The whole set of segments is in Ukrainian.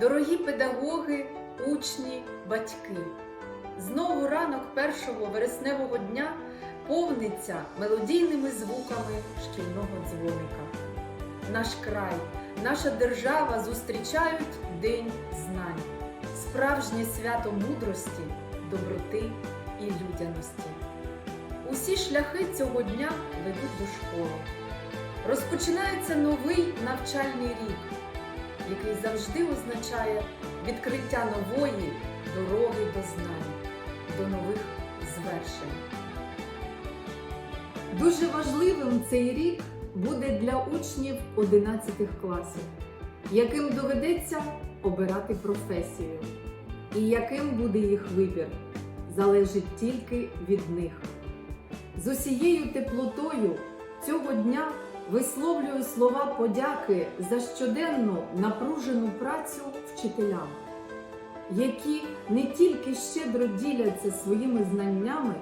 дорогі педагоги, учні, батьки. Знову ранок першого вересневого дня повниться мелодійними звуками шкільного дзвоника. Наш край, наша держава зустрічають День знань, справжнє свято мудрості, доброти і людяності. Усі шляхи цього дня ведуть до школи. Розпочинається новий навчальний рік, який завжди означає відкриття нової дороги до знань, до нових звершень. Дуже важливим цей рік буде для учнів 11 класів, яким доведеться обирати професію. І яким буде їх вибір, залежить тільки від них. З усією теплотою цього дня висловлюю слова подяки за щоденну напружену працю вчителям, які не тільки щедро діляться своїми знаннями,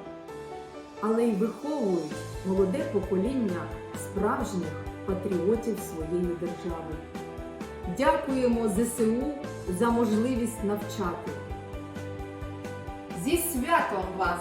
але й виховують молоде покоління справжніх патріотів своєї держави. Дякуємо ЗСУ за можливість навчати. Зі святом вас!